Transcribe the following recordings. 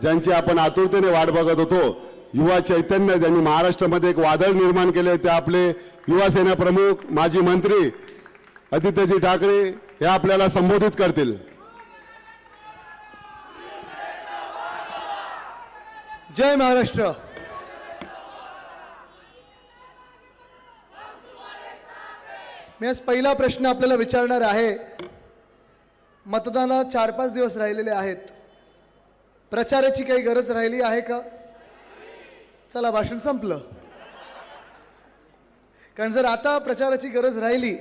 ज्यांची आपण आतुरतेने वाट बघत होतो युवा चैतन्य ज्यांनी महाराष्ट्रामध्ये एक वादळ निर्माण केले ते आपले युवा सेना प्रमुख माजी मंत्री आदित्यजी ठाकरे हे आपल्याला संबोधित करतील. जय महाराष्ट्र. मी आज पहिला प्रश्न आपल्याला विचारणार आहे. मतदानाला चार पाच दिवस राहिलेले आहेत. प्रचाराची काही गरज राहिली आहे का? चला भाषण संपलं. कारण जर आता प्रचाराची गरज राहिली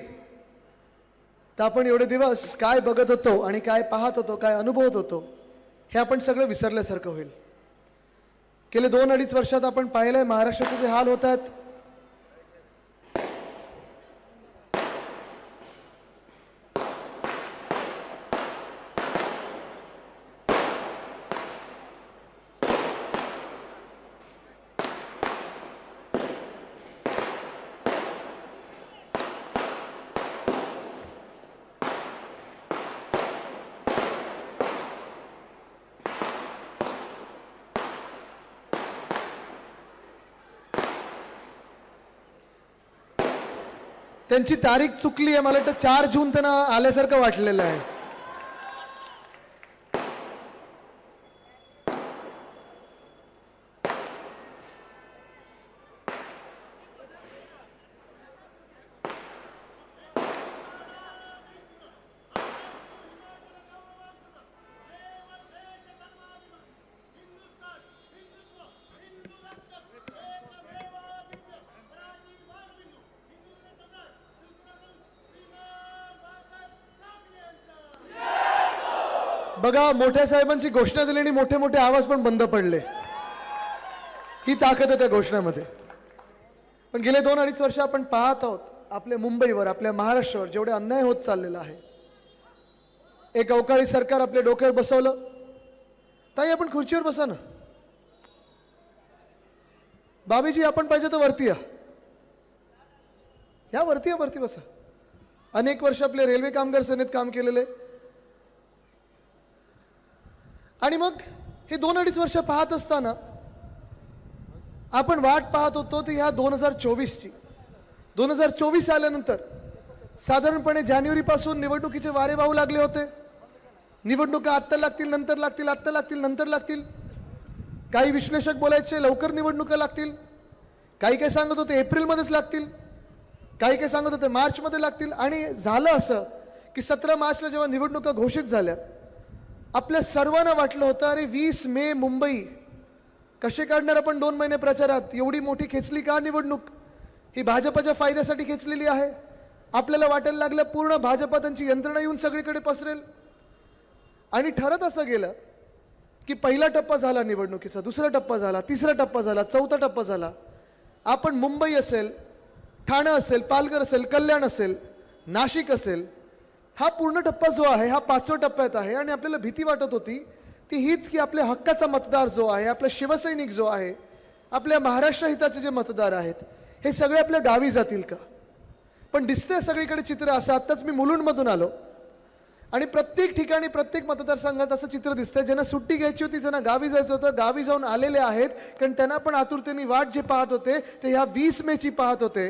तर आपण एवढे दिवस काय बघत होतो आणि काय पाहत होतो काय अनुभवत होतो हे आपण सगळं विसरल्यासारखं होईल. गेले दोन अडीच वर्षात आपण पाहिलंय महाराष्ट्राचे जे हाल होतात त्यांची तारीख चुकली आहे. मला वाटतं चार जून त्यांना आल्यासारखं वाटलेलं आहे. बघा मोठ्या साहेबांची घोषणा दिली आणि मोठे मोठे आवाज पण बंद पडले. ही ताकद आहे त्या घोषणामध्ये. पण गेले दोन अडीच वर्ष आपण पाहत आहोत आपल्या मुंबईवर आपल्या महाराष्ट्रावर जेवढे अन्याय होत चाललेला आहे. एक अवकाळी सरकार आपल्या डोक्यावर बसवलं. ताई आपण खुर्चीवर बसा ना. बाबीजी आपण पाहिजे तर वरती या. या वरती या वरती बसा. अनेक वर्ष आपले रेल्वे कामगार सेनेत काम केलेले. आणि मग हे दोन अडीच वर्ष पाहत असताना आपण वाट पाहत होतो ती ह्या दोन हजार चोवीसची. दोन हजार चोवीस आल्यानंतर साधारणपणे जानेवारीपासून निवडणुकीचे वारे वाहू लागले होते. निवडणुका आत्ता लागतील नंतर लागतील आत्ता लागतील नंतर लागतील. काही विश्लेषक बोलायचे लवकर निवडणुका लागतील. काही काही सांगत होते एप्रिलमध्येच लागतील. काही काही सांगत होते मार्चमध्ये लागतील. आणि झालं असं की सतरा मार्चला जेव्हा निवडणुका घोषित झाल्या आपल्या सर्वांना वाटलं होतं अरे वीस मे मुंबई. कसे काढणार आपण दोन महिने प्रचारात? एवढी मोठी खेचली का निवडणूक? ही भाजपच्या फायद्यासाठी खेचलेली आहे. आपल्याला वाटायला लागलं पूर्ण भाजपा त्यांची यंत्रणा येऊन सगळीकडे पसरेल. आणि ठरत असं गेलं की पहिला टप्पा झाला निवडणुकीचा दुसरा टप्पा झाला तिसरा टप्पा झाला चौथा टप्पा झाला. आपण मुंबई असेल ठाणं असेल पालघर असेल कल्याण असेल नाशिक असेल हा पूर्ण टप्पा जो आहे हा पाचव्या टप्प्यात आहे आणि आपल्याला भीती वाटत होती ती हीच की आपल्या हक्काचा मतदार जो आहे आपला शिवसैनिक जो आहे आपल्या महाराष्ट्र हिताचे जे मतदार आहेत हे सगळे आपल्या गावी जातील का? पण दिसतंय सगळीकडे चित्र असं. आत्ताच मी मुलुंडमधून आलो आणि प्रत्येक ठिकाणी प्रत्येक मतदारसंघात असं चित्र दिसतंय. ज्यांना सुट्टी घ्यायची होती ज्यांना गावी जायचं होतं गावी जाऊन आलेले आहेत कारण त्यांना पण आतुरतेने वाट जे पाहत होते ते ह्या वीस मेची पाहत होते.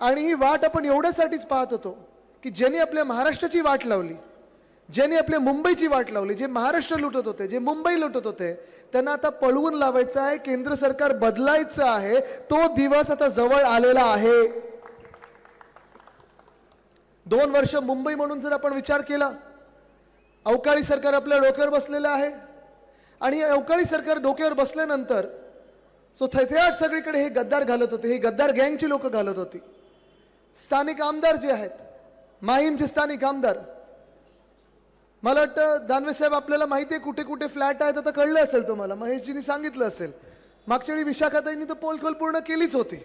आणि ही वाट आपण एवढ्यासाठीच पाहत होतो की ज्यांनी आपल्या महाराष्ट्राची वाट लावली ज्यांनी आपल्या मुंबईची वाट लावली जे महाराष्ट्र लुटत होते जे मुंबई लुटत होते त्यांना आता पळवून लावायचं आहे केंद्र सरकार बदलायचं आहे तो दिवस आता जवळ आलेला आहे. दोन वर्ष मुंबई म्हणून जर आपण विचार केला अवकाळी सरकार आपल्या डोक्यावर बसलेलं आहे आणि अवकाळी सरकार डोक्यावर बसल्यानंतर सो थैथयाट सगळीकडे हे गद्दार घालत होते हे गद्दार गँगची लोक घालत होती. स्थानिक आमदार जे आहेत माहीमचे स्थानिक आमदार मला वाटतं दानवे साहेब आपल्याला माहिती आहे कुठे कुठे फ्लॅट आहेत आता कळलं असेल तुम्हाला महेशजींनी सांगितलं असेल. मागच्या वेळी विशाखाताईंनी तर पोलखोल पूर्ण केलीच होती.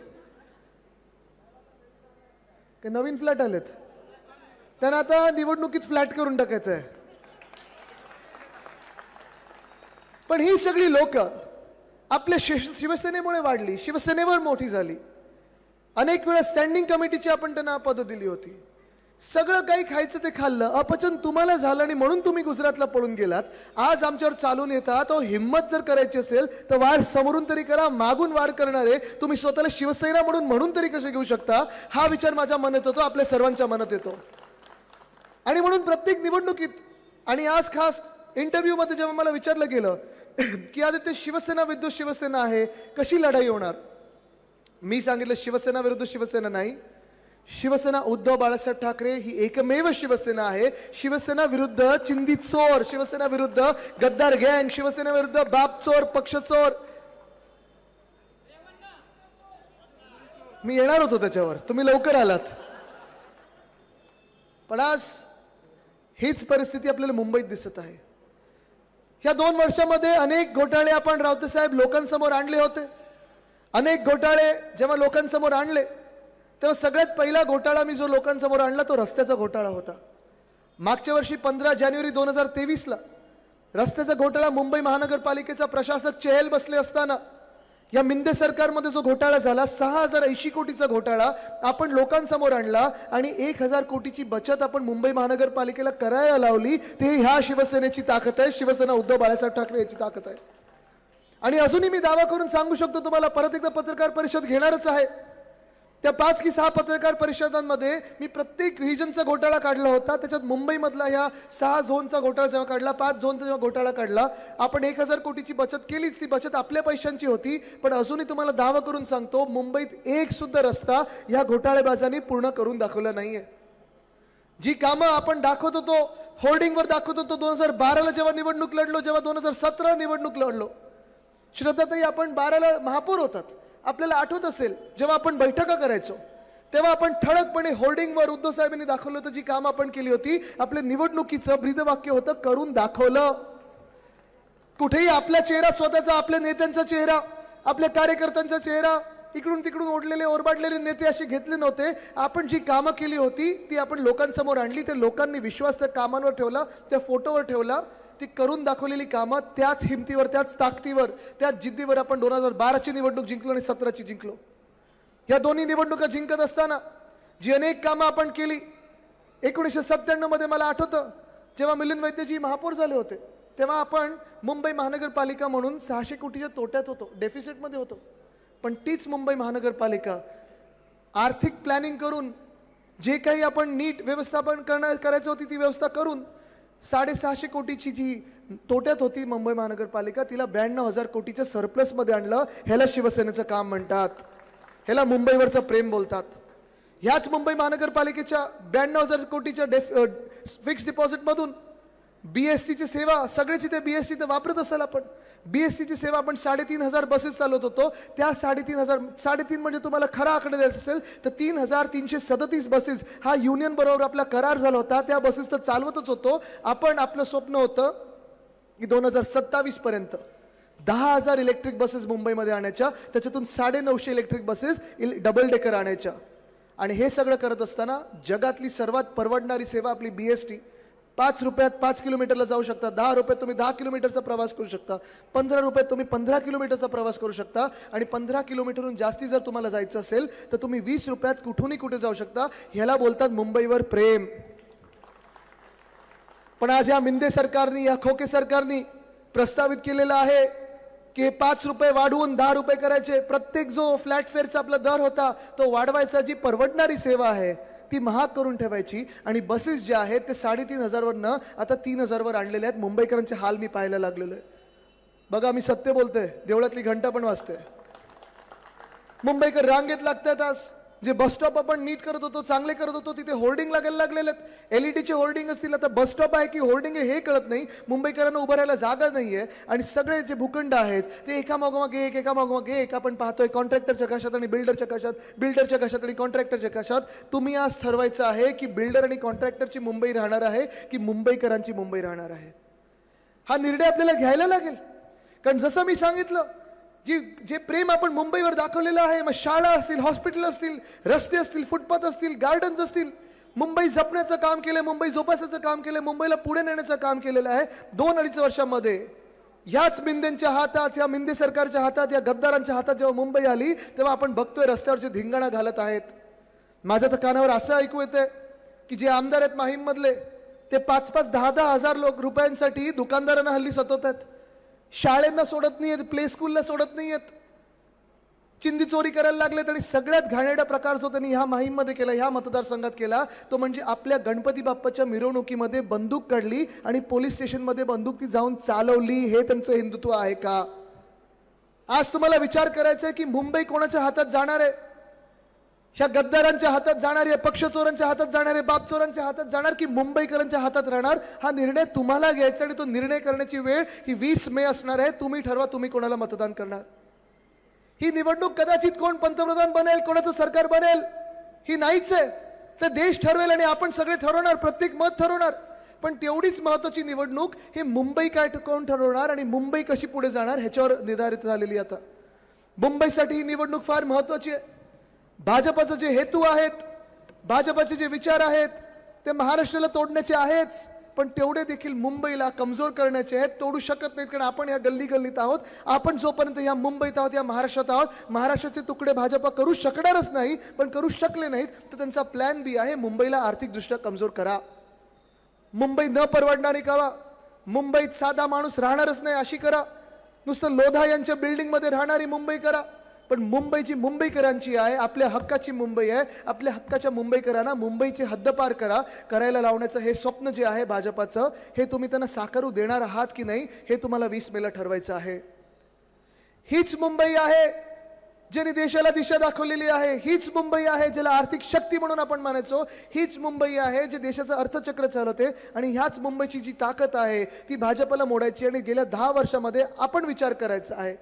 काही नवीन फ्लॅट आलेत. त्यांना आता निवडणुकीत फ्लॅट करून टाकायचं आहे. पण ही सगळी लोक आपल्या शिवसेनेमुळे वाढली शिवसेनेवर मोठी झाली. अनेक वेळा स्टँडिंग कमिटीची आपण त्यांना पदं दिली होती. सगळं काही खायचं ते खाल्लं. अपचन तुम्हाला झालं आणि म्हणून तुम्ही गुजरातला पळून गेलात. आज आमच्यावर चालून येतात. तो हिंमत जर करायची असेल तर वार समोरून तरी करा मागून वार करणारे. तुम्ही स्वतःला शिवसेना म्हणून म्हणून तरी कसे घेऊ शकता? हा विचार माझ्या मनात येतो आपल्या सर्वांच्या मनात येतो. आणि म्हणून प्रत्येक निवडणुकीत आणि आज खास इंटरव्ह्यूमध्ये जेव्हा मला विचारलं गेलं की आदित्य शिवसेना विद्युत शिवसेना आहे कशी लढाई होणार? मी सांगितलं शिवसेना विरुद्ध शिवसेना नाही. शिवसेना उद्धव बाळासाहेब ठाकरे ही एकमेव शिवसेना आहे. शिवसेना विरुद्ध चिंदी चोर शिवसेना विरुद्ध गद्दार गँग शिवसेना विरुद्ध बाप चोर पक्ष चोर. मी येणार होतो त्याच्यावर. तुम्ही लवकर आलात. पण आज हीच परिस्थिती आपल्याला मुंबईत दिसत आहे. ह्या दोन वर्षामध्ये अनेक घोटाळे आपण रावते साहेब लोकांसमोर आणले होते. अनेक घोटाळे जेव्हा लोकांसमोर आणले तेव्हा सगळ्यात पहिला घोटाळा मी जो लोकांसमोर आणला तो रस्त्याचा घोटाळा होता. मागच्या वर्षी पंधरा जानेवारी दोन हजार तेवीसला रस्त्याचा घोटाळा मुंबई महानगरपालिकेचा प्रशासक चेहल बसले असताना या मिंदे सरकारमध्ये जो घोटाळा झाला सहा हजार ऐंशी कोटीचा घोटाळा आपण लोकांसमोर आणला आणि एक हजार कोटीची बचत आपण मुंबई महानगरपालिकेला करायला लावली ते ह्या शिवसेनेची ताकद आहे. शिवसेना उद्धव बाळासाहेब ठाकरे याची ताकद आहे. आणि अजूनही मी दावा करून सांगू शकतो तुम्हाला परत एकदा पत्रकार परिषद घेणारच आहे. त्या पाच की सहा पत्रकार परिषदांमध्ये मी प्रत्येक रिजनचा घोटाळा काढला होता. त्याच्यात मुंबईमधला ह्या सहा झोनचा घोटाळा जेव्हा काढला पाच झोनचा जेव्हा घोटाळा काढला आपण एक हजार कोटीची बचत केलीच. ती बचत आपल्या पैशांची होती पण अजूनही तुम्हाला दावा करून सांगतो मुंबईत एक सुद्धा रस्ता ह्या घोटाळेबाजांनी पूर्ण करून दाखवला नाहीये. जी कामं आपण दाखवत होतो होर्डिंगवर दाखवत होतो दोन हजार बाराला जेव्हा निवडणूक लढलो जेव्हा दोन हजार सतरा निवडणूक लढलो श्रद्धाताई आपण बाराला महापौर होतात. आपल्याला आठवत असेल जेव्हा आपण बैठका करायचो तेव्हा आपण ठळकपणे होर्डिंगवर उद्धव साहेबांनी दाखवलं होतं जी कामं आपण केली होती. आपल्या निवडणुकीचं ब्रीदवाक्य होतं करून दाखवलं. कुठेही आपला चेहरा स्वतःचा आपल्या नेत्यांचा चेहरा आपल्या कार्यकर्त्यांचा चेहरा इकडून तिकडून ओढलेले ओरबाडलेले नेते असे घेतले नव्हते. आपण जी कामं केली होती ती आपण लोकांसमोर आणली ते लोकांनी विश्वास त्या कामांवर ठेवला त्या फोटोवर ठेवला. ती करून दाखवलेली कामं त्याच हिमतीवर त्याच ताकदीवर त्याच जिद्दीवर आपण दोन हजार बाराची निवडणूक जिंकलो आणि सतराची जिंकलो. या दोन्ही निवडणुका जिंकत असताना जी अनेक कामं आपण केली एकोणीसशे सत्त्याण्णवमध्ये मला आठवतं जेव्हा मिलिंद वैद्यजी महापौर झाले होते तेव्हा आपण मुंबई महानगरपालिका म्हणून सहाशे कोटीच्या तोट्यात होतो डेफिसिटमध्ये होतो. पण तीच मुंबई महानगरपालिका आर्थिक प्लॅनिंग करून जे काही आपण नीट व्यवस्थापन करणार करायचं होती ती व्यवस्था करून साडेसहाशे कोटीची जी तोट्यात होती मुंबई महानगरपालिका तिला ब्याण्णव हजार कोटीच्या सरप्लसमध्ये आणलं. ह्याला शिवसेनेचं काम म्हणतात. ह्याला मुंबईवरचं प्रेम बोलतात. ह्याच मुंबई महानगरपालिकेच्या ब्याण्णव हजार कोटीच्या डेफ फिक्स डिपॉझिटमधून बीएसटीची सेवा सगळेच इथे बीएसटी तर वापरत असाल आपण. बी एस सीची सेवा आपण साडेतीन हजार बसेस चालवत होतो. त्या साडेतीन हजार साडेतीन म्हणजे तुम्हाला खरा आकडे द्यायचा असेल तर तीन हजार तीनशे सदतीस बसेस हा युनियन बरोबर आपला करार झाला होता. त्या बसेस तर चालवतच होतो. आपण आपलं स्वप्न होतं की दोन हजार सत्तावीस पर्यंत दहा हजार इलेक्ट्रिक बसेस मुंबईमध्ये आणायच्या. त्याच्यातून साडे नऊशे इलेक्ट्रिक बसेस इल डबल डेकर आणायच्या. आणि हे सगळं करत असताना जगातली सर्वात परवडणारी सेवा आपली बी एस टी पाच रुपयात पाच किलोमीटरला जाऊ शकता. दहा रुपयात तुम्ही दहा किलोमीटरचा प्रवास करू शकता. पंधरा रुपयात तुम्ही पंधरा किलोमीटरचा प्रवास करू शकता. आणि पंधरा किलोमीटरहून जास्ती जर तुम्हाला जायचं असेल तर तुम्ही वीस रुपयात कुठूनही कुठे जाऊ शकता. ह्याला बोलतात मुंबईवर प्रेम. पण आज या मिंदे सरकारनी या खोके सरकारनी प्रस्तावित केलेलं आहे की हे पाच रुपये वाढवून दहा रुपये करायचे. प्रत्येक जो फ्लॅट फेअरचा आपला दर होता तो वाढवायचा जी परवडणारी सेवा आहे ती महाग करून ठेवायची आणि बसेस ज्या आहेत ते साडेतीन हजारवरनं आता तीन हजारवर आणलेले आहेत. मुंबईकरांचे हाल मी पाहायला लागलेलो आहे. बघा मी सत्य बोलतोय. देवळातली घंटा पण वाजते मुंबईकर रांगेत लागतात आज. जे बस स्टॉप आपण नीट करत होतो चांगले करत होतो तिथे होर्डिंग लागायला लागलेले आहेत. एलईडीचे होर्डिंग असतील आता बस स्टॉप आहे की होर्डिंग आहे हे कळत नाही. मुंबईकरांना उभं राहायला जागा नाही आहे आणि सगळे जे भूखंड आहेत ते एका मागोमागे एक एका मागोमागे एक. आपण पाहतोय कॉन्ट्रॅक्टरच्या कशात आणि बिल्डरच्या कशात. बिल्डरच्या कशात आणि कॉन्ट्रॅक्टरच्या कशात. तुम्ही आज ठरवायचं आहे की बिल्डर आणि कॉन्ट्रॅक्टरची मुंबई राहणार आहे की मुंबईकरांची मुंबई राहणार आहे? हा निर्णय आपल्याला घ्यायला लागेल. कारण जसं मी सांगितलं जी जे प्रेम आपण मुंबईवर दाखवलेलं आहे मग शाळा असतील हॉस्पिटल असतील रस्ते असतील फुटपाथ असतील गार्डन्स असतील मुंबई जपण्याचं काम केलं मुंबई जोपासाचं काम केलं मुंबईला पुढे नेण्याचं काम केलेलं आहे दोन अडीच वर्षामध्ये याच मिंदेंच्या हातात या मिंदे सरकारच्या हातात या गद्दारांच्या हातात जेव्हा मुंबई आली तेव्हा आपण बघतोय रस्त्यावरचे धिंगाणा घालत आहेत. माझ्या तर कानावर असं ऐकू येते की जे आमदार आहेत माहीममधले ते पाच पाच दहा दहा हजार लोक रुपयांसाठी दुकानदारांना हल्ली सतवतात. शाळेंना सोडत नाही आहेत प्ले स्कूलला सोडत नाही आहेत चिंदी चोरी करायला लागले तरी सगळ्यात घाणेरडा प्रकार जो त्यांनी ह्या माहीममध्ये केला ह्या मतदारसंघात केला तो म्हणजे आपल्या गणपती बाप्पाच्या मिरवणुकीमध्ये बंदूक काढली आणि पोलीस स्टेशनमध्ये बंदूक ती जाऊन चालवली. हे त्यांचं हिंदुत्व आहे का? आज तुम्हाला विचार करायचा आहे की मुंबई कोणाच्या हातात जाणार आहे? ह्या गद्दारांच्या हातात जाणार आहे पक्षचोरांच्या हातात जाणार आहे बापचोरांच्या हातात जाणार की मुंबईकरांच्या हातात राहणार? हा निर्णय तुम्हाला घ्यायचा आणि तो निर्णय करण्याची वेळ ही वीस मे असणार आहे. तुम्ही ठरवा तुम्ही कोणाला मतदान करणार? ही निवडणूक कदाचित कोण पंतप्रधान बनेल कोणाचं सरकार बनेल ही नाहीच आहे. तर देश ठरवेल आणि आपण सगळे ठरवणार प्रत्येक मत ठरवणार. पण तेवढीच महत्वाची निवडणूक हे मुंबई काय कोण ठरवणार आणि मुंबई कशी पुढे जाणार ह्याच्यावर निर्धारित झालेली आता. मुंबईसाठी ही निवडणूक फार महत्वाची आहे. भाजपचं जे हेतू आहेत भाजपचे जे विचार आहेत ते महाराष्ट्राला तोडण्याचे आहेच पण तेवढे देखील मुंबईला कमजोर करण्याचे आहेत तोडू शकत नाहीत कारण आपण या गल्ली गल्लीत आहोत आपण जोपर्यंत या मुंबईत आहोत या महाराष्ट्रात आहोत महाराष्ट्राचे तुकडे भाजपा करू शकणारच नाही पण करू शकले नाहीत तर त्यांचा प्लॅन बी आहे मुंबईला आर्थिकदृष्ट्या कमजोर करा. मुंबई न परवडणारी करा मुंबईत साधा माणूस राहणारच नाही अशी करा. नुसतं लोधा यांच्या बिल्डिंगमध्ये राहणारी मुंबई करा. पण मुंबईची मुंबईकरांची आहे आपल्या हक्काची मुंबई आहे. आपल्या हक्काच्या मुंबईकरांना मुंबईची हद्दपार करा. करायला लावण्याचं हे स्वप्न जे आहे भाजपाचं हे तुम्ही त्यांना साकारू देणार आहात की नाही हे तुम्हाला वीस मेला ठरवायचं आहे. हीच मुंबई आहे ज्याने देशाला दिशा दाखवलेली आहे. हीच मुंबई आहे ज्याला आर्थिक शक्ती म्हणून आपण मानायचो. हीच मुंबई आहे जे देशाचं अर्थचक्र चालवते आणि ह्याच मुंबईची जी ताकद आहे ती भाजपला मोडायची आणि गेल्या दहा वर्षामध्ये आपण विचार करायचा आहे.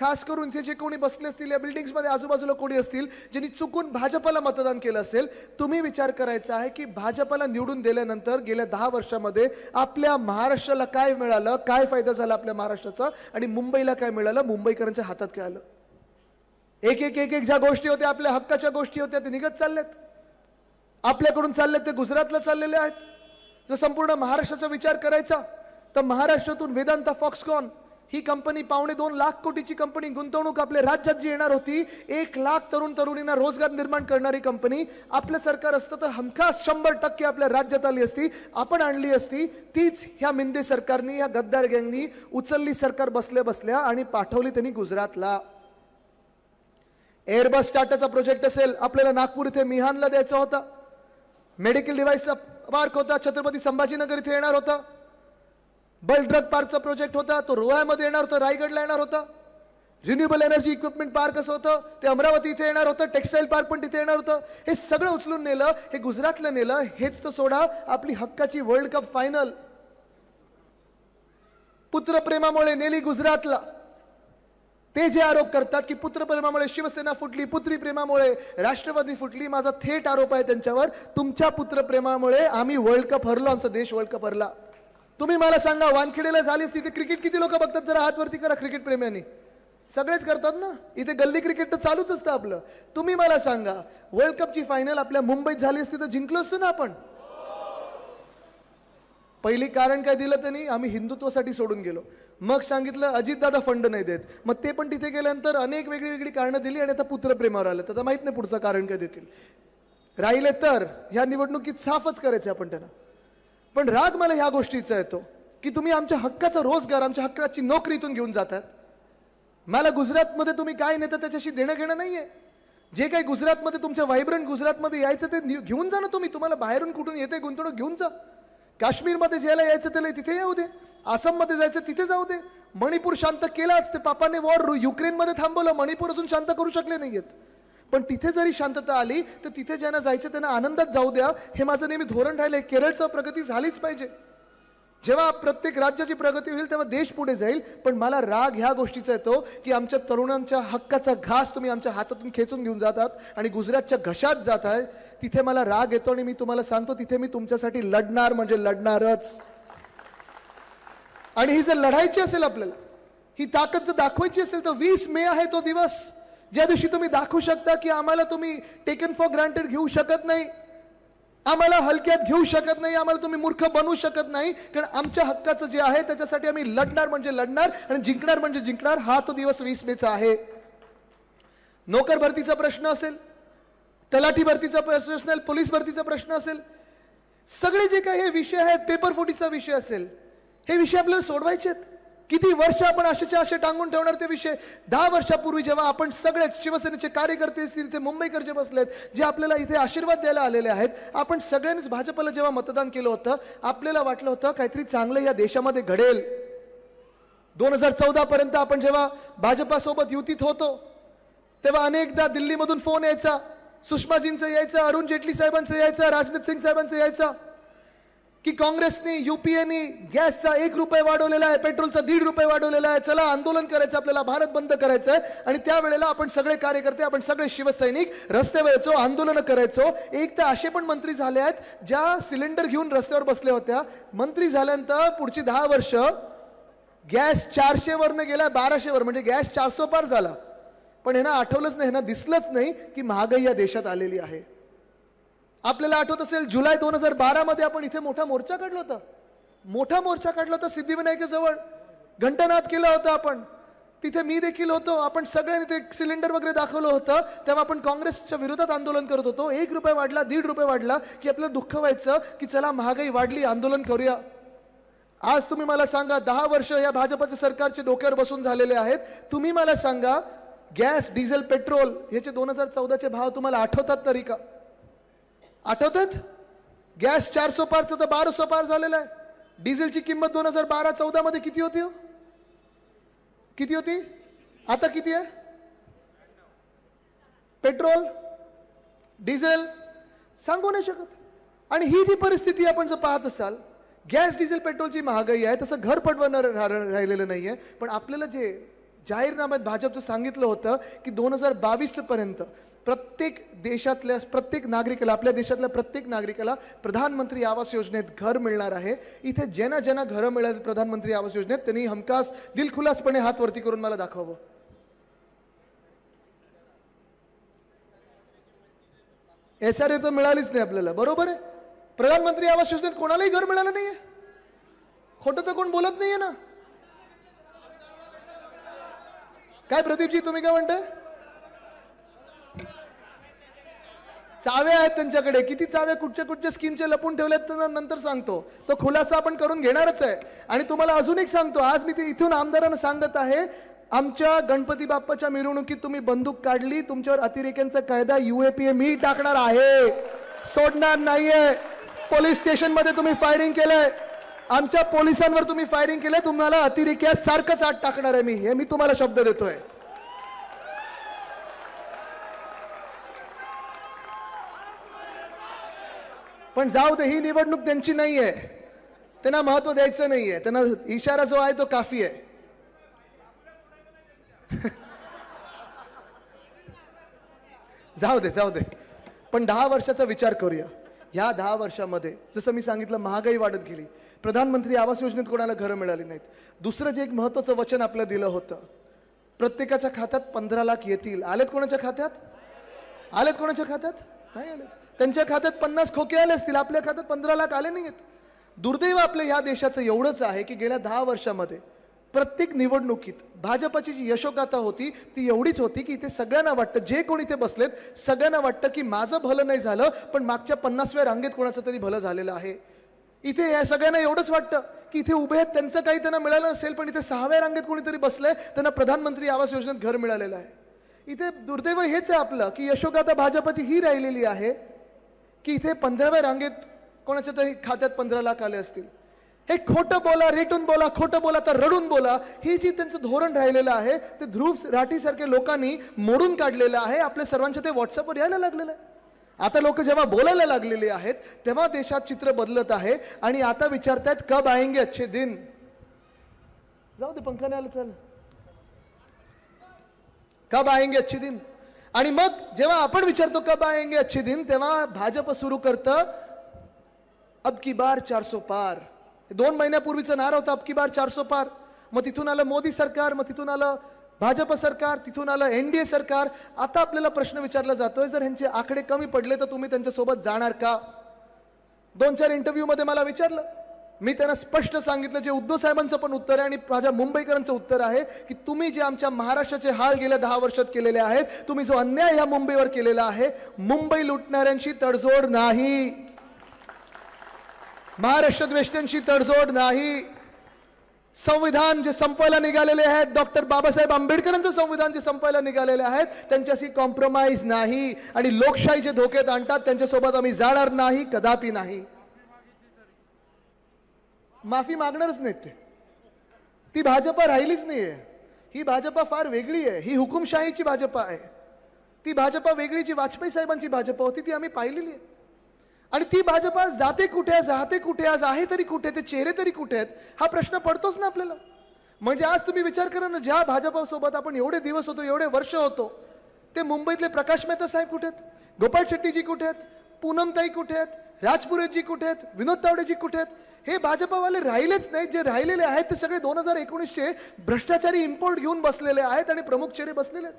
खास करून इथे जे कोणी बसले असतील या बिल्डिंग्समध्ये आजूबाजूला कोणी असतील ज्यांनी चुकून भाजपला मतदान केलं असेल तुम्ही विचार करायचा आहे की भाजपला निवडून दिल्यानंतर गेल्या दहा वर्षामध्ये आपल्या महाराष्ट्राला काय मिळालं काय फायदा झाला आपल्या महाराष्ट्राचा आणि मुंबईला काय मिळालं? मुंबईकरांच्या हातात काय आलं? एक एक एक एक ज्या गोष्टी होत्या आपल्या हक्काच्या गोष्टी होत्या ते निघत चालल्यात. आपल्याकडून चाललेत ते गुजरातला चाललेले आहेत. जर संपूर्ण महाराष्ट्राचा विचार करायचा तर महाराष्ट्रातून वेदांता फॉक्सकॉन ही कंपनी पावणे दोन लाख कोटीची कंपनी गुंतवणूक आपल्या राज्यात जी येणार होती एक लाख तरुण तरुणींना रोजगार निर्माण करणारी कंपनी आपलं सरकार असतं तर हमखास शंभर टक्के आपल्या राज्यात आली असती आपण आणली असती तीच ह्या मिंदे सरकारनी ह्या गद्दार गँगनी उचलली सरकार बसल्या बसल्या आणि पाठवली त्यांनी गुजरातला. एअरबस टाटाचा प्रोजेक्ट असेल आपल्याला नागपूर इथे मिहानला द्यायचा होता. मेडिकल डिव्हाइसचा पार्क होता छत्रपती संभाजीनगर इथे येणार होता. बल ड्रग पार्कचा प्रोजेक्ट होता तो रोहामध्ये येणार होता रायगडला येणार होता. रिन्युएबल एनर्जी इक्विपमेंट पार्क असं होतं ते अमरावती इथे येणार होतं टेक्स्टाईल पार्क पण तिथे येणार होतं. हे सगळं उचलून नेलं हे गुजरातला नेलं हेच तर सोडा आपली हक्काची वर्ल्ड कप फायनल पुत्रप्रेमामुळे नेली गुजरातला. ते जे आरोप करतात की पुत्रप्रेमामुळे शिवसेना फुटली पुत्री प्रेमामुळे राष्ट्रवादी फुटली माझा थेट आरोप आहे त्यांच्यावर. तुमच्या पुत्रप्रेमामुळे आम्ही वर्ल्ड कप हरलो आमचा देश वर्ल्ड कप हरला. तुम्ही मला सांगा वानखेडेला झालीच तिथे क्रिकेट किती लोक बघतात? जरा हातवरती करा क्रिकेट प्रेम्याने सगळेच करतात ना? इथे गल्ली क्रिकेट तर चालूच असतं आपलं. तुम्ही मला सांगा वर्ल्ड कपची फायनल आपल्या मुंबईत झाली असती तर जिंकलो असतो ना आपण? पहिली कारण काय दिलं त्यांनी? आम्ही हिंदुत्वासाठी सोडून गेलो. मग सांगितलं अजितदादा फंड नाही देत. मग ते पण तिथे गेल्यानंतर अनेक वेगळी वेगळी कारणं दिली आणि आता पुत्रप्रेमावर आलं. तर माहीत नाही पुढचं कारण काय देतील. राहिले तर ह्या निवडणुकीत साफच करायचं आपण त्यांना. पण राग मला ह्या गोष्टीचा येतो की तुम्ही आमच्या हक्काचा रोजगार आमच्या हक्काची नोकरी इथून घेऊन जातात. मला गुजरातमध्ये तुम्ही काय नेता त्याच्याशी देणं घेणं आहे जे काही गुजरातमध्ये तुमच्या व्हायब्रंट गुजरातमध्ये यायचं ते घेऊन जा ना तुम्ही. तुम्हाला बाहेरून कुठून येते गुंतवणूक घेऊन जा. काश्मीरमध्ये ज्याला यायचं त्याला तिथे येऊ दे. आसाममध्ये जायचं तिथे जाऊ दे. मणिपूर शांत केलाच ते पापाने वॉर युक्रेनमध्ये थांबवलं मणिपूर अजून शांत करू शकले नाहीयेत. पण तिथे जरी शांतता आली तर तिथे ज्यांना जायचं त्यांना आनंदात जाऊ द्या. हे माझं नेहमी धोरण राहिलंय. केरळचं प्रगती झालीच पाहिजे. जेव्हा प्रत्येक राज्याची प्रगती होईल तेव्हा देश पुढे जाईल. पण मला राग ह्या गोष्टीचा येतो की आमच्या तरुणांच्या हक्काचा घास तुम्ही आमच्या हातातून खेचून घेऊन जातात आणि गुजरातच्या घशात जात आहे. तिथे मला राग येतो आणि मी तुम्हाला सांगतो तिथे मी तुमच्यासाठी लढणार म्हणजे लढणारच. आणि ही जर लढायची असेल आपल्याला ही ताकद जर दाखवायची असेल तर वीस मे आहे तो दिवस. ज्या दिवशी तुम्ही दाखवू शकता की आम्हाला तुम्ही टेकन फॉर ग्रांटेड घेऊ शकत नाही आम्हाला हलक्यात घेऊ शकत नाही आम्हाला तुम्ही मूर्ख बनवू शकत नाही कारण आमच्या हक्काचं जे आहे त्याच्यासाठी आम्ही लढणार म्हणजे लढणार आणि जिंकणार म्हणजे जिंकणार हा तो दिवस वीस मेचा आहे. नोकर भरतीचा प्रश्न असेल तलाठी भरतीचा प्रश्न असेल पोलीस भरतीचा प्रश्न असेल सगळे जे काही हे विषय आहेत पेपर फुटीचा विषय असेल हे विषय आपल्याला सोडवायचे आहेत किती वर्ष आपण अशाचे असे टांगून ठेवणार ते विषय? दहा वर्षापूर्वी जेव्हा आपण सगळेच शिवसेनेचे कार्यकर्ते असतील ते मुंबईकर जे बसलेत जे आपल्याला इथे आशीर्वाद द्यायला आलेले आहेत आपण सगळ्यांनीच भाजपला जेव्हा मतदान केलं होतं आपल्याला वाटलं होतं काहीतरी चांगलं या देशामध्ये घडेल. दोन हजार चौदा पर्यंत आपण जेव्हा भाजपासोबत युतीत होतो तेव्हा अनेकदा दिल्लीमधून फोन यायचा सुषमाजींचं यायचा अरुण जेटली साहेबांचा यायचा राजनाथ सिंग साहेबांचं यायचा. की काँग्रेसनी युपीएनी गॅसचा एक रुपये वाढवलेला आहे पेट्रोलचा दीड रुपये वाढवलेला आहे चला आंदोलन करायचं आपल्याला भारत बंद करायचं आहे आणि त्यावेळेला आपण सगळे कार्यकर्ते आपण सगळे शिवसैनिक रस्त्यावर यायचो आंदोलन करायचो. एक तर असे पण मंत्री झाले आहेत ज्या सिलेंडर घेऊन रस्त्यावर बसल्या होत्या. मंत्री झाल्यानंतर पुढची दहा वर्ष गॅस चारशे वरनं गेला बाराशे वर म्हणजे गॅस चारसो पार झाला. पण ह्यांना आठवलंच नाही ह्यांना दिसलंच नाही की महागाई या देशात आलेली आहे. आपल्याला आठवत असेल जुलै दोन हजार बारामध्ये आपण इथे मोठा मोर्चा काढला होता. मोठा मोर्चा काढला होता सिद्धिविनायकेजवळ. घंटानाद केला होता आपण. तिथे मी देखील होतो. आपण सगळ्यांनी ते सिलेंडर वगैरे दाखवलं होतं. तेव्हा आपण काँग्रेसच्या विरोधात आंदोलन करत होतो. एक रुपये वाढला दीड रुपये वाढला की आपल्याला दुःख व्हायचं की चला महागाई वाढली आंदोलन करूया. आज तुम्ही मला सांगा दहा वर्ष या भाजपच्या सरकारचे डोक्यावर बसून झालेले आहेत. तुम्ही मला सांगा गॅस डिझेल पेट्रोल ह्याचे दोन हजार चौदाचे भाव तुम्हाला आठवतात तरी का? आठवतात? गॅस चारशे पारचं तर बाराशे पार झालेलं आहे. डिझेलची किंमत दोन हजार बारा चौदा मध्ये किती होती हो? किती होती? आता किती आहे? पेट्रोल डिझेल सांगू नाही शकत. आणि ही जी परिस्थिती आपण जर पाहत असाल गॅस डिझेल पेट्रोलची महागाई आहे तसं घर पडवणं राहिलेलं नाही आहे पण आपल्याला जे जाहीरनाम्यात भाजपचं सांगितलं होतं की दोन हजार बावीसपर्यंत प्रत्येक देशातल्या प्रत्येक नागरिकाला आपल्या देशातल्या प्रत्येक नागरिकाला प्रधानमंत्री आवास योजनेत घर मिळणार आहे. इथे ज्यांना ज्यांना घरं मिळाली प्रधानमंत्री आवास योजनेत त्यांनी हमखास दिलखुलासपणे हात वरती करून मला दाखवावं. एस आर ए तर मिळालीच नाही आपल्याला. बरोबर आहे? प्रधानमंत्री आवास योजनेत कोणालाही घर मिळालं नाहीये. खोटं तर कोण बोलत नाहीये ना? काय प्रदीपजी तुम्ही काय म्हणताय? चावे आहेत त्यांच्याकडे. किती चावे कुठच्या कुठच्या स्कीमचे लपून ठेवलेत तर नंतर सांगतो. तो खुलासा आपण करून घेणारच आहे. आणि तुम्हाला अजून एक सांगतो. आज मी ते इथून आमदारांना सांगत आहे आमच्या गणपती बाप्पाच्या मिरवणुकीत तुम्ही बंदूक काढली तुमच्यावर अतिरेक्यांचा कायदा युएपीए मी टाकणार आहे. सोडणार नाहीये. पोलीस स्टेशनमध्ये तुम्ही फायरिंग केलंय. आमच्या पोलिसांवर तुम्ही फायरिंग केलंय. तुम्हाला अतिरेक्या सारखंच आत टाकणार आहे मी. हे मी तुम्हाला शब्द देतोय. पण जाऊ दे ही निवडणूक त्यांची नाही आहे त्यांना महत्त्व द्यायचं नाहीये. त्यांना इशारा जो आहे तो काफी आहे. जाऊ दे जाऊ दे. पण दहा वर्षाचा विचार करूया. ह्या दहा वर्षामध्ये जसं मी सांगितलं महागाई वाढत गेली. प्रधानमंत्री आवास योजनेत कोणाला घरं मिळाली नाहीत. दुसरं जे एक महत्वाचं वचन आपलं दिलं होतं प्रत्येकाच्या खात्यात पंधरा लाख येतील. आलेत कोणाच्या खात्यात? आलेत कोणाच्या खात्यात? नाही आलेत. त्यांच्या खात्यात पन्नास खोके आले असतील आपल्या खात्यात पंधरा लाख आले नाहीत दुर्दैव आपल्या ह्या देशाचं एवढंच आहे की गेल्या दहा वर्षामध्ये प्रत्येक निवडणुकीत भाजपाची जी यशोगाथा होती ती एवढीच होती की इथे सगळ्यांना वाटतं जे कोणी इथे बसलेत सगळ्यांना वाटतं की माझं भलं नाही झालं पण मागच्या पन्नासव्या रांगेत कोणाचं तरी भलं झालेलं आहे. इथे या सगळ्यांना एवढंच वाटतं की इथे उभे आहेत त्यांचं काही त्यांना मिळालं नसेल पण इथे सहाव्या रांगेत कोणीतरी बसलंय त्यांना प्रधानमंत्री आवास योजनेत घर मिळालेलं आहे. इथे दुर्दैव हेच आहे आपलं की यशोगाथा भाजपाची ही राहिलेली आहे की इथे पंधराव्या रांगेत कोणाच्या तरी खात्यात पंधरा लाख आले असतील. हे खोटं बोला रेटून बोला खोटं बोला तर रडून बोला ही जी त्यांचं धोरण राहिलेलं आहे ते ध्रुव राठीसारख्या लोकांनी मोडून काढलेलं आहे आपल्या सर्वांच्या ते व्हॉट्सअपवर यायला लागलेलं आहे. आता लोक जेव्हा बोलायला लागलेले आहेत तेव्हा देशात चित्र बदलत आहे आणि आता विचारतायत कब आएंगे अच्छे दिन? जाऊ दे पंखाने आलं चल कब आएंगे अच्छे दिन? आणि मग जेव्हा आपण विचारतो कब आएंगे अच्छे दिन तेव्हा भाजप सुरू करतं अब की बार चारसो पार. दोन महिन्यापूर्वीचं नारा होतं अब की बार चारसो पार. मग तिथून आलं मोदी सरकार मग तिथून आलं भाजप सरकार तिथून आलं एनडीए सरकार. आता आपल्याला प्रश्न विचारला जातोय जर ह्यांचे आकडे कमी पडले तर तुम्ही त्यांच्यासोबत जाणार का? दोन चार इंटरव्ह्यू मध्ये मला विचारलं. मी त्यांना स्पष्ट सांगितलं जे उद्धव साहेबांचं पण उत्तर आहे आणि माझ्या मुंबईकरांचं उत्तर आहे की तुम्ही जे आमच्या महाराष्ट्राचे हाल गेल्या दहा वर्षात केलेले आहेत तुम्ही जो अन्याय ह्या मुंबईवर केलेला आहे मुंबई लुटणाऱ्यांशी तडजोड नाही. महाराष्ट्र द्वेष्ट्यांशी तडजोड नाही. संविधान जे संपवायला निघालेले आहेत डॉक्टर बाबासाहेब आंबेडकरांचं संविधान जे संपवायला निघालेले आहेत त्यांच्याशी कॉम्प्रोमाइज नाही. आणि लोकशाहीचे धोक्यात आणतात त्यांच्यासोबत आम्ही जाणार नाही कदापि नाही. माफी मागणारच नाहीत ते. ती भाजपा राहिलीच नाही आहे ही भाजपा फार वेगळी आहे. ही हुकुमशाहीची भाजपा आहे. ती भाजपा वेगळी जी वाजपेयी साहेबांची भाजपा होती ती आम्ही पाहिलेली आहे. आणि ती भाजपा जाते कुठे आहे जाते कुठे आज आहे तरी कुठे ते चेहरे तरी कुठे आहेत हा प्रश्न पडतोच ना आपल्याला. म्हणजे आज तुम्ही विचार करा ना ज्या भाजपासोबत आपण एवढे दिवस होतो एवढे वर्ष होतो ते मुंबईतले प्रकाश मेहता साहेब कुठे आहेत? गोपाळ शेट्टीजी कुठे आहेत? पूनमताई कुठे आहेत? राजपुरेजी कुठे आहेत? विनोद तावडेजी कुठे आहेत? हे भाजपावाले राहिलेच नाहीत. जे राहिलेले आहेत ते सगळे दोन हजार एकोणीसचे भ्रष्टाचारी इम्पोर्ट घेऊन बसलेले आहेत आणि प्रमुख चेहरे बसलेले आहेत.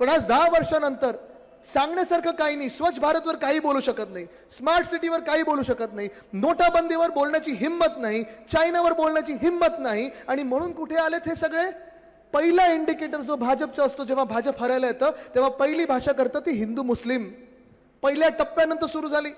पण आज दहा वर्षानंतर सांगण्यासारखं काही नाही. स्वच्छ भारतवर काही बोलू शकत नाही. स्मार्ट सिटीवर काही बोलू शकत नाही. नोटाबंदीवर बोलण्याची हिंमत नाही. चायनावर बोलण्याची हिंमत नाही. आणि म्हणून कुठे आलेत हे सगळे? पहिला इंडिकेटर जो भाजपचा असतो जेव्हा भाजप हरायला येतं तेव्हा पहिली भाषा करतं ती हिंदू मुस्लिम. पहिल्या टप्प्यानंतर सुरू झाली.